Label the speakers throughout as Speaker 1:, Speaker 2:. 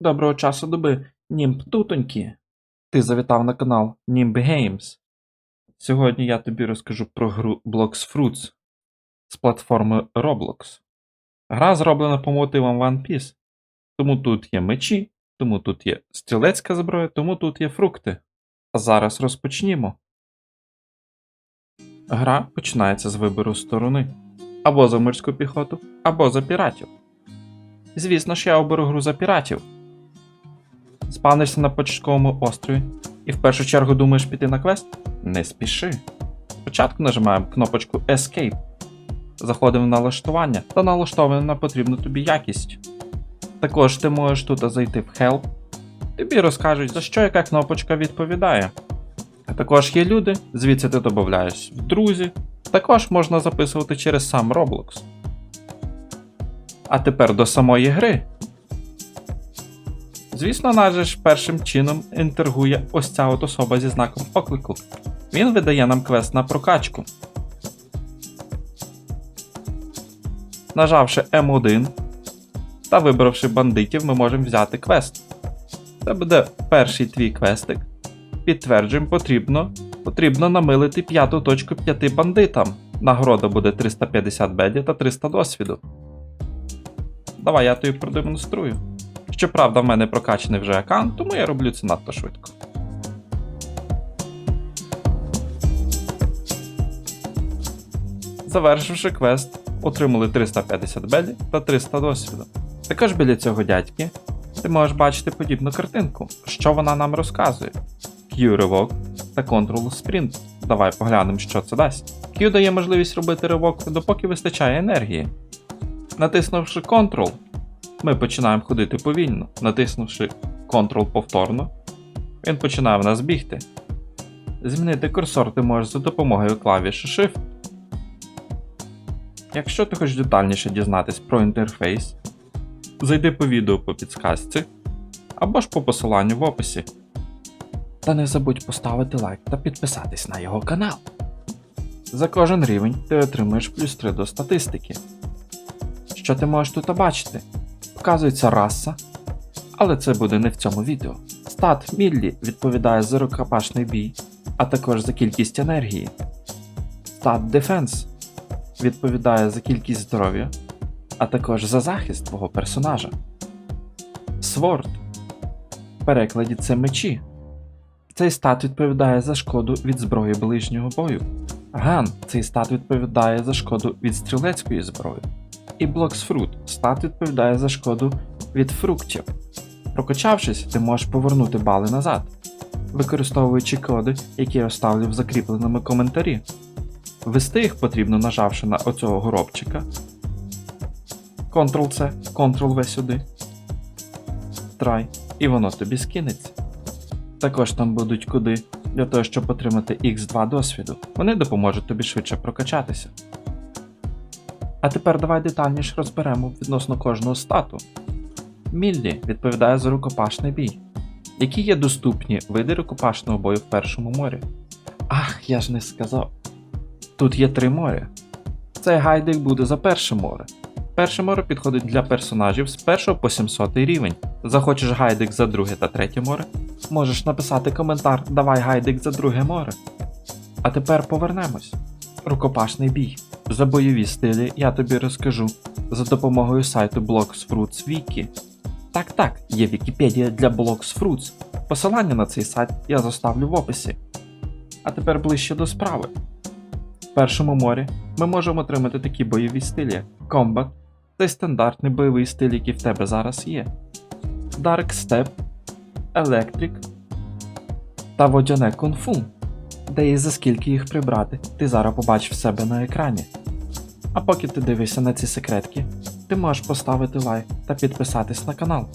Speaker 1: Доброго часу доби, Німб тутоньки. Ти завітав на канал Nimb Games. Сьогодні я тобі розкажу про гру Blox Fruits з платформи Roblox. Гра зроблена по мотивам One Piece. Тому тут є мечі, тому тут є стрілецька зброя, тому тут є фрукти. А зараз розпочнімо. Гра починається з вибору сторони. Або за морську піхоту, або за піратів. Звісно ж, я оберу гру за піратів. Спавнишся на початковому острові і в першу чергу думаєш піти на квест? Не спіши. Спочатку нажимаємо кнопочку Escape. Заходимо в налаштування та налаштовуємо на потрібну тобі якість. Також ти можеш тут зайти в Help. Тобі розкажуть, за що яка кнопочка відповідає. А також є люди, звідси ти додаєш в друзі. Також можна записувати через сам Roblox. А тепер до самої гри. Звісно, нас же ж першим чином інтергує ось ця от особа зі знаком оклику. Він видає нам квест на прокачку. Нажавши М1 та вибравши бандитів, ми можемо взяти квест. Це буде перший твій квестик. Підтверджуємо, потрібно, потрібно намилити п'яту точку п'яти бандитам. Нагорода буде 350 беді та 300 досвіду. Давай я тобі продемонструю. Щоправда, в мене прокачаний вже аккаунт, тому я роблю це надто швидко. Завершивши квест, отримали 350 белі та 300 досвіду. Також біля цього дядьки ти можеш бачити подібну картинку, що вона нам розказує. Q ривок та Ctrl Sprint. Давай поглянемо, що це дасть. Q дає можливість робити ривок, допоки вистачає енергії. Натиснувши Ctrl, ми починаємо ходити повільно, натиснувши Ctrl повторно, він починає в нас бігти. Змінити курсор ти можеш за допомогою клавіші Shift. Якщо ти хочеш детальніше дізнатись про інтерфейс, зайди по відео по підсказці або ж по посиланню в описі. Та не забудь поставити лайк та підписатись на його канал. За кожен рівень ти отримуєш плюс 3 до статистики. Що ти можеш тут бачити? Вказується раса, але це буде не в цьому відео. Стат Міллі відповідає за рукопашний бій, а також за кількість енергії. Стат Defense відповідає за кількість здоров'я, а також за захист твого персонажа. Sword в перекладі це мечі. Цей стат відповідає за шкоду від зброї ближнього бою. Ган цей стат відповідає за шкоду від стрілецької зброї. І Blocks Fruit стат відповідає за шкоду від фруктів. Прокачавшись, ти можеш повернути бали назад, використовуючи коди, які я оставлю в закріпленому коментарі. Ввести їх потрібно нажавши на оцього горобчика. Ctrl-C, Ctrl-V сюди. Try, і воно тобі скинеться. Також там будуть коди для того, щоб отримати X2 досвіду. Вони допоможуть тобі швидше прокачатися. А тепер давай детальніше розберемо відносно кожного стату. Міллі відповідає за рукопашний бій. Які є доступні види рукопашного бою в першому морі? Ах, я ж не сказав. Тут є три моря. Цей гайдик буде за перше море. Перше море підходить для персонажів з 1 по 700 рівень. Захочеш гайдик за друге та третє море? Можеш написати коментар Давай гайдик за друге море. А тепер повернемось. Рукопашний бій. За бойові стилі я тобі розкажу за допомогою сайту Blocksfruits Wiki. Так, так, є Вікіпедія для Blocks Fruits. Посилання на цей сайт я заставлю в описі. А тепер ближче до справи. В першому морі ми можемо отримати такі бойові стилі, як Combat, цей стандартний бойовий стиль, який в тебе зараз є. Dark Step, Electric та водяне кунг-фу. Де і за скільки їх прибрати, ти зараз побачиш в себе на екрані. А поки ти дивишся на ці секретки, ти можеш поставити лайк та підписатись на канал.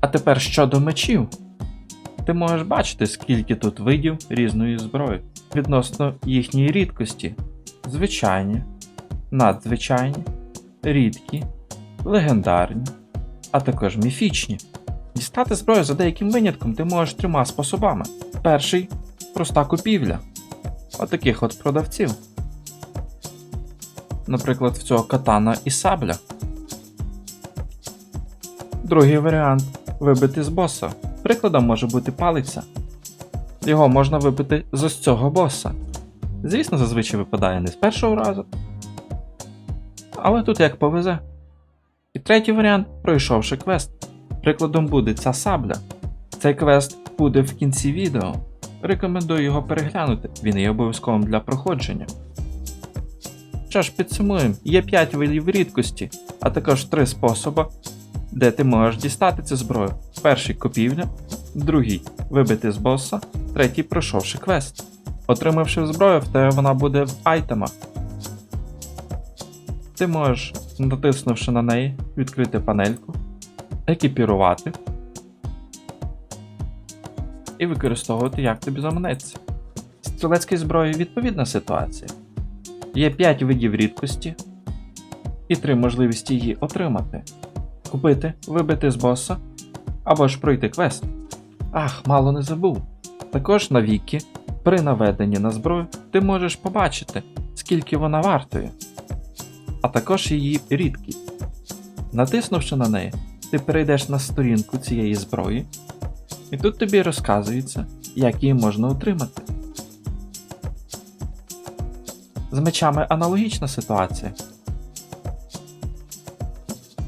Speaker 1: А тепер щодо мечів. Ти можеш бачити, скільки тут видів різної зброї. відносно їхньої рідкості: звичайні, надзвичайні, рідкі, легендарні, а також міфічні. Дістати зброю за деяким винятком ти можеш трьома способами. Перший проста купівля. Отаких от продавців. Наприклад, в цього катана і сабля. Другий варіант вибити з боса. Прикладом може бути палиця. Його можна вибити з ось цього боса. Звісно, зазвичай випадає не з першого разу. Але тут як повезе. І третій варіант пройшовши квест. Прикладом буде ця сабля. Цей квест буде в кінці відео. Рекомендую його переглянути, він є обов'язковим для проходження. Що ж, підсумуємо, є 5 видів рідкості, а також 3 способи, де ти можеш дістати цю зброю. Перший купівля, другий вибити з боса, третій пройшовши квест. Отримавши зброю, в тебе вона буде в айтемах. Ти можеш, натиснувши на неї, відкрити панельку, екіпірувати і використовувати як тобі заманеться. З стрілецькою зброєю відповідна ситуація. Є 5 видів рідкості і 3 можливості її отримати: купити, вибити з боса або ж пройти квест. Ах, мало не забув. Також на віки, при наведенні на зброю, ти можеш побачити, скільки вона вартує, а також її рідкість. Натиснувши на неї, ти перейдеш на сторінку цієї зброї, і тут тобі розказується, як її можна отримати. З мечами аналогічна ситуація.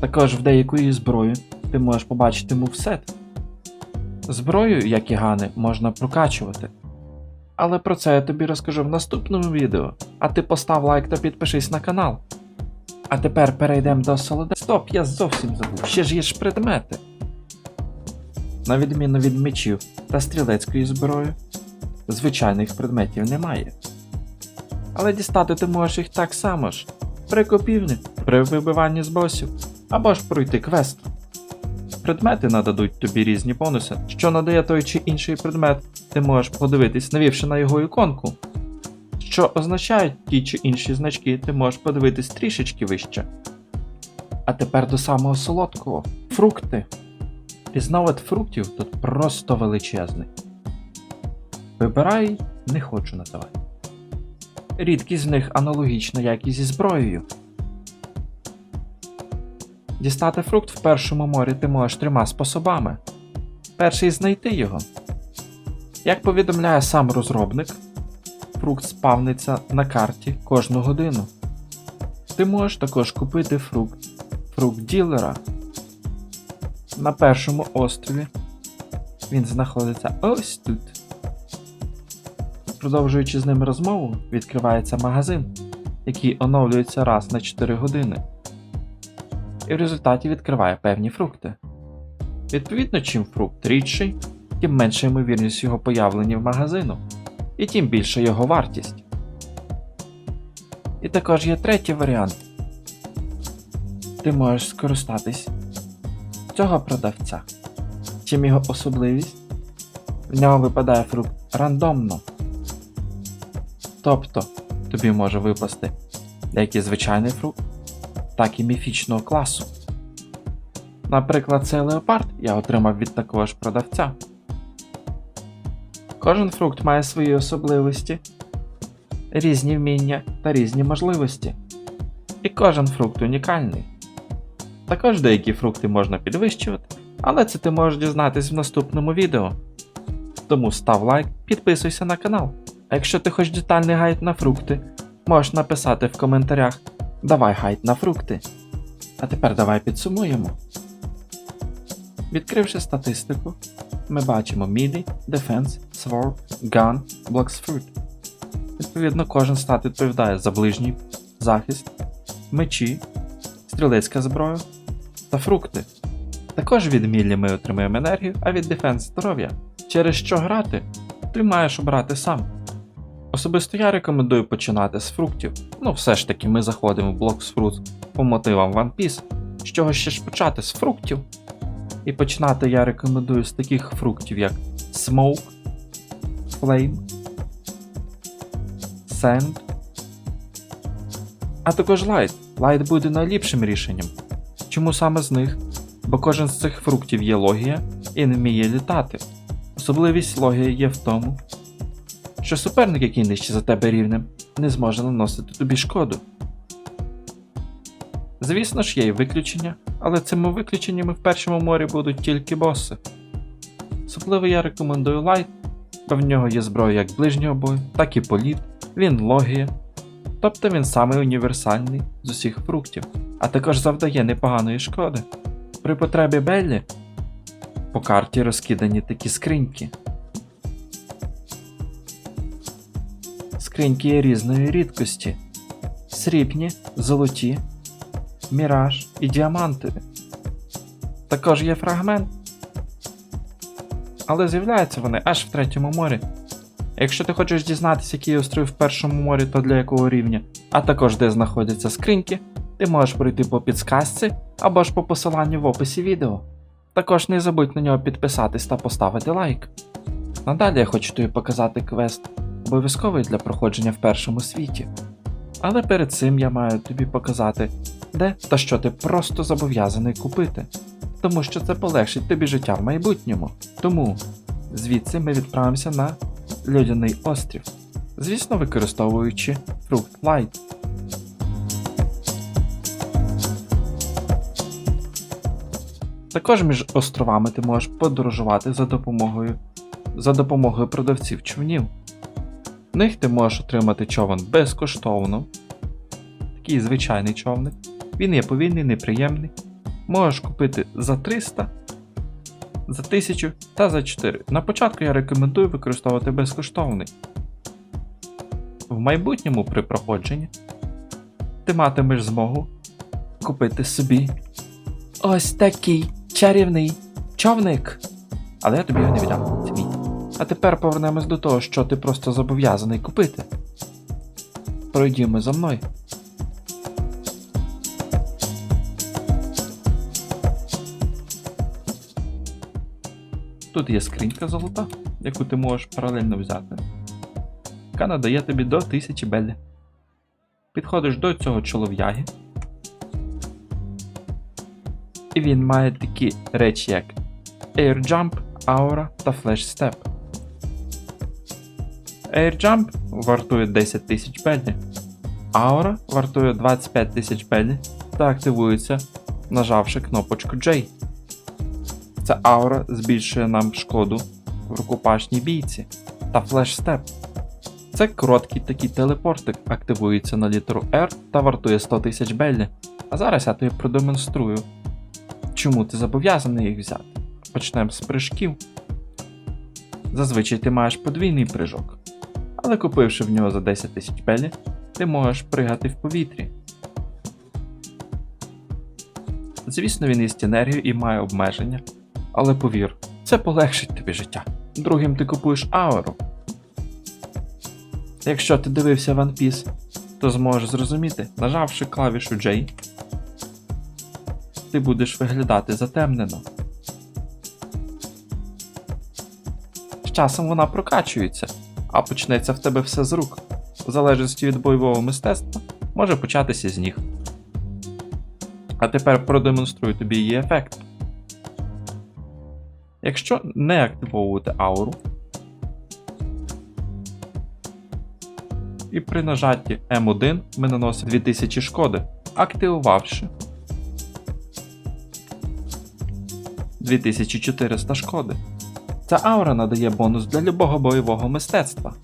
Speaker 1: Також в деякої зброї ти можеш побачити мувсет. Зброю, як і гани, можна прокачувати. Але про це я тобі розкажу в наступному відео. А ти постав лайк та підпишись на канал. А тепер перейдемо до солода. Стоп, я зовсім забув. Ще ж є ж предмети. На відміну від мечів та стрілецької зброї, звичайних предметів немає. Але дістати ти можеш їх так само ж при купівлі, при вибиванні з босів, або ж пройти квест. Предмети нададуть тобі різні бонуси, що надає той чи інший предмет, ти можеш подивитись, навівши на його іконку. Що означають ті чи інші значки, ти можеш подивитись трішечки вище. А тепер до самого солодкого фрукти. Різновид фруктів тут просто величезний. Вибирай, не хочу називати. Рідкість з них аналогічна, як і зі зброєю. Дістати фрукт в першому морі ти можеш трьома способами. Перший знайти його. Як повідомляє сам розробник, фрукт спавниться на карті кожну годину. Ти можеш також купити фрукт фрукт ділера. На першому острові він знаходиться ось тут. Продовжуючи з ним розмову, відкривається магазин, який оновлюється раз на 4 години, і в результаті відкриває певні фрукти. Відповідно, чим фрукт рідший, тим менша ймовірність його появлення в магазину, і тим більша його вартість. І також є третій варіант. Ти можеш скористатись цього продавця. Чим його особливість? В нього випадає фрукт рандомно. Тобто тобі може випасти як і звичайний фрукт, так і міфічного класу. Наприклад, цей леопард я отримав від такого ж продавця. Кожен фрукт має свої особливості, різні вміння та різні можливості. І кожен фрукт унікальний. Також деякі фрукти можна підвищувати, але це ти можеш дізнатись в наступному відео. Тому став лайк, підписуйся на канал. А якщо ти хочеш детальний гайд на фрукти, можеш написати в коментарях Давай гайд на фрукти. А тепер давай підсумуємо. Відкривши статистику, ми бачимо MIDI, Defense, Sword, Gun, Blocks Fruit. Відповідно, кожен стат відповідає за ближній захист, мечі, стрілецька зброя та фрукти. Також від міллі ми отримуємо енергію, а від Defense здоров'я. Через що грати, ти маєш обрати сам. Особисто я рекомендую починати з фруктів. Ну, все ж таки, ми заходимо в Blocks Fruit по мотивам One Piece. З чого ще ж почати з фруктів? І починати я рекомендую з таких фруктів, як Smoke, Flame, Sand, а також Light. Light буде найліпшим рішенням. Чому саме з них? Бо кожен з цих фруктів є логія і не вміє літати. Особливість логії є в тому, що суперник, який нижче за тебе рівнем, не зможе наносити тобі шкоду. Звісно ж, є і виключення, але цими виключеннями в першому морі будуть тільки боси. Особливо я рекомендую лайт, бо в нього є зброя як ближнього бою, так і політ, він логія. Тобто він самий універсальний з усіх фруктів, а також завдає непоганої шкоди. При потребі Беллі по карті розкидані такі скриньки. Скриньки різної рідкості: срібні, золоті, міраж і діамантові. Також є фрагмент. Але з'являються вони аж в третьому морі. Якщо ти хочеш дізнатися, який острів в першому морі та для якого рівня, а також де знаходяться скриньки, ти можеш пройти по підсказці або ж по посиланню в описі відео. Також не забудь на нього підписатись та поставити лайк. Надалі я хочу тобі показати квест, обов'язковий для проходження в першому світі. Але перед цим я маю тобі показати, де та що ти просто зобов'язаний купити, тому що це полегшить тобі життя в майбутньому. Тому звідси ми відправимося на Льодяний острів, звісно, використовуючи фрукт Light. Також між островами ти можеш подорожувати за допомогою за допомогою продавців човнів. В них ти можеш отримати човен безкоштовно. Такий звичайний човник. Він є повільний, неприємний. Можеш купити за 300, за 1000 та за 4. На початку я рекомендую використовувати безкоштовний. В майбутньому при проходженні ти матимеш змогу купити собі ось такий чарівний човник. Але я тобі його не віддам. Це. А тепер повернемось до того, що ти просто зобов'язаний купити. Пройдімо за мною. Тут є скринька золота, яку ти можеш паралельно взяти, яка надає тобі до 1000 белі. Підходиш до цього чолов'яги. І він має такі речі, як Air Jump, Aura та Flash Step. Air Jump вартує 10 тисяч белі. Aura вартує 25 тисяч белі та активується, нажавши кнопочку J. Ця аура збільшує нам шкоду в рукопашній бійці та флеш-степ. Це короткий такий телепортик, активується на літеру R та вартує 100 тисяч беллі. А зараз я тобі продемонструю, чому ти зобов'язаний їх взяти. Почнемо з прыжків. Зазвичай ти маєш подвійний прыжок, але купивши в нього за 10 тисяч белі, ти можеш пригати в повітрі. Звісно, він їсть енергію і має обмеження, але повір, це полегшить тобі життя. Другим ти купуєш ауру. Якщо ти дивився One Piece, то зможеш зрозуміти, нажавши клавішу J, ти будеш виглядати затемнено. З часом вона прокачується, а почнеться в тебе все з рук. В залежності від бойового мистецтва може початися з ніг. А тепер продемонструю тобі її ефект. Якщо не активовувати ауру, і при нажатті М1 ми наносимо 2000 шкоди, активувавши 2400 шкоди. Ця аура надає бонус для любого бойового мистецтва.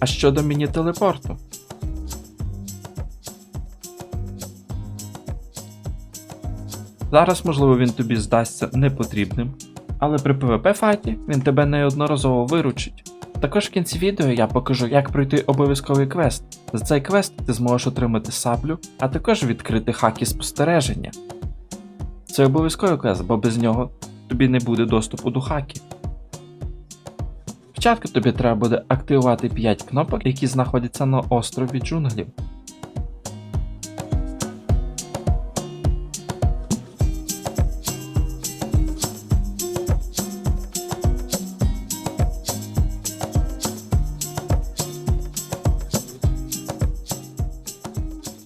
Speaker 1: А щодо міні-телепорту. Зараз, можливо, він тобі здасться непотрібним, але при PvP файті він тебе неодноразово виручить. Також в кінці відео я покажу, як пройти обов'язковий квест. За цей квест ти зможеш отримати саблю, а також відкрити хаки спостереження. Це обов'язковий квест, бо без нього тобі не буде доступу до хаків. Спочатку тобі треба буде активувати 5 кнопок, які знаходяться на острові джунглів.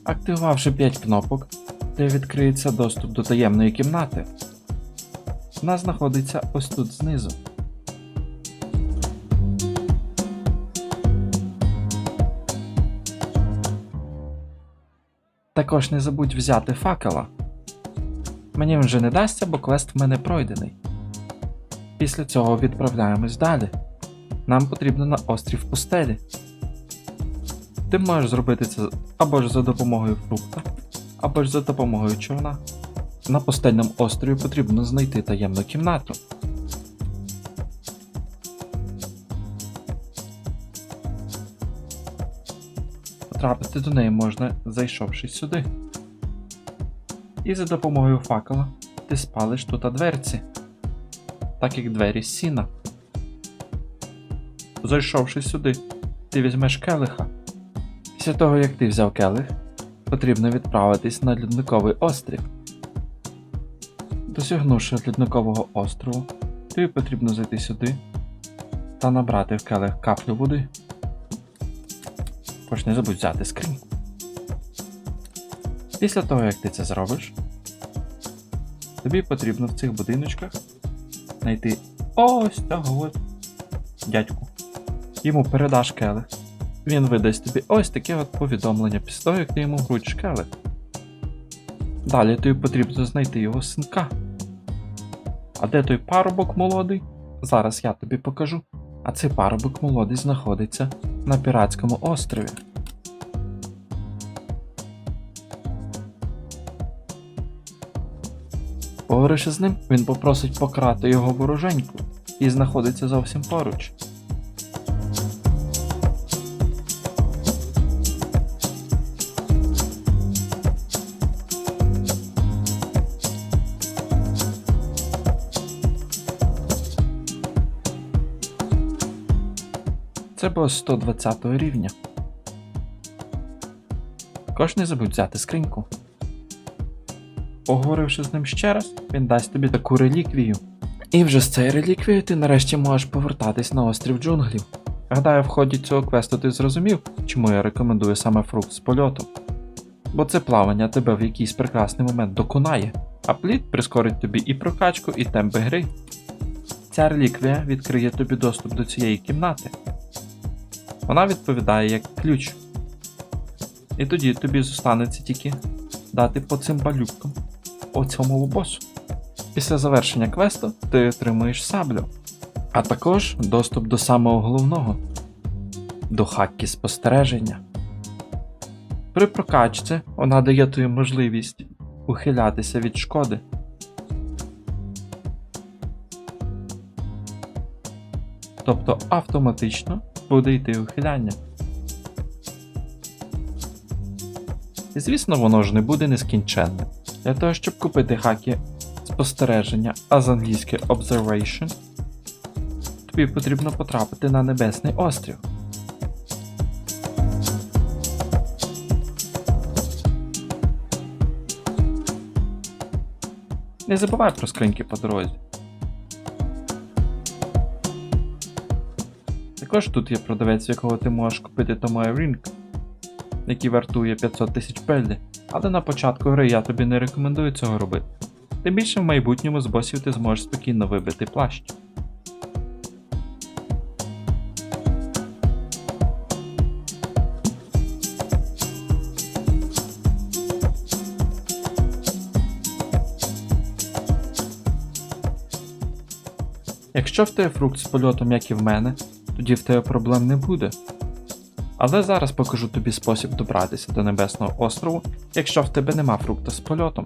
Speaker 1: Активувавши 5 кнопок, де відкриється доступ до таємної кімнати. Вона знаходиться ось тут знизу. Також не забудь взяти факела. Мені вже не дасться, бо квест в мене пройдений. Після цього відправляємось далі. Нам потрібно на острів пустелі. Ти можеш зробити це або ж за допомогою фрукта, або ж за допомогою човна. На пустельному острові потрібно знайти таємну кімнату. Потрапити до неї можна, зайшовши сюди. І за допомогою факела ти спалиш тут дверці, так як двері з сіна. Зайшовши сюди, ти візьмеш келиха. Після того, як ти взяв келих, потрібно відправитись на льодниковий острів. Досягнувши льодникового острову, тобі потрібно зайти сюди та набрати в келих каплю води. Також не забудь взяти скриньку. Після того, як ти це зробиш, тобі потрібно в цих будиночках знайти ось цього от дядьку. Йому передаш келих. Він видасть тобі ось таке от повідомлення після того, як ти йому вручиш келих. Далі тобі потрібно знайти його синка. А де той парубок молодий? Зараз я тобі покажу. А цей парубок молодий знаходиться на піратському острові. Поговоривши з ним, він попросить пократи його вороженьку і знаходиться зовсім поруч. Це 120 рівня. Також не забудь взяти скриньку. Поговоривши з ним ще раз, він дасть тобі таку реліквію. І вже з цією реліквією ти нарешті можеш повертатись на острів джунглів. Гадаю, в ході цього квесту ти зрозумів, чому я рекомендую саме фрукт з польотом. Бо це плавання тебе в якийсь прекрасний момент доконає, а плід прискорить тобі і прокачку, і темпи гри. Ця реліквія відкриє тобі доступ до цієї кімнати. Вона відповідає як ключ. І тоді тобі зостанеться тільки дати по цим балюкам оцьому босу. Після завершення квесту ти отримуєш саблю, а також доступ до самого головного до хакки спостереження. При прокачці вона дає тобі можливість ухилятися від шкоди. Тобто автоматично буде йти ухиляння. І звісно, воно ж не буде нескінченним. Для того, щоб купити хаки спостереження, а з англійське Observation, тобі потрібно потрапити на Небесний острів. Не забувай про скриньки по дорозі. Також тут є продавець, якого ти можеш купити Tomoe Ring, який вартує 500 тисяч пеллі, але на початку гри я тобі не рекомендую цього робити. Тим більше в майбутньому з босів ти зможеш спокійно вибити плащ. Якщо в тебе фрукт з польотом, як і в мене, тоді в тебе проблем не буде. Але зараз покажу тобі спосіб добратися до Небесного острову, якщо в тебе нема фрукта з польотом.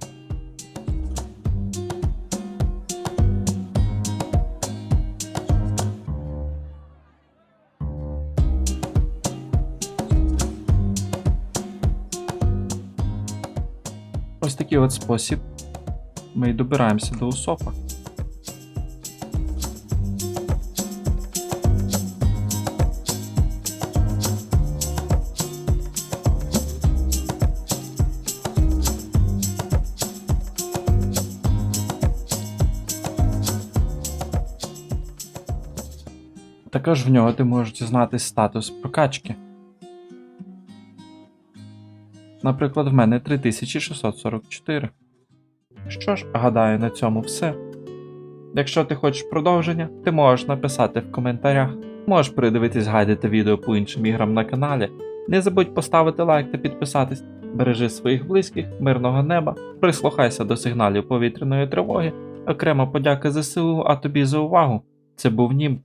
Speaker 1: Ось такий от спосіб ми й добираємося до Усопа. Також в нього ти можеш дізнатись статус прокачки. Наприклад, в мене 3644. Що ж, гадаю, на цьому все. Якщо ти хочеш продовження, ти можеш написати в коментарях. Можеш передивитись гайди відео по іншим іграм на каналі. Не забудь поставити лайк та підписатись. Бережи своїх близьких, мирного неба, прислухайся до сигналів повітряної тривоги. Окрема подяка ЗСУ, а тобі за увагу. Це був Німб.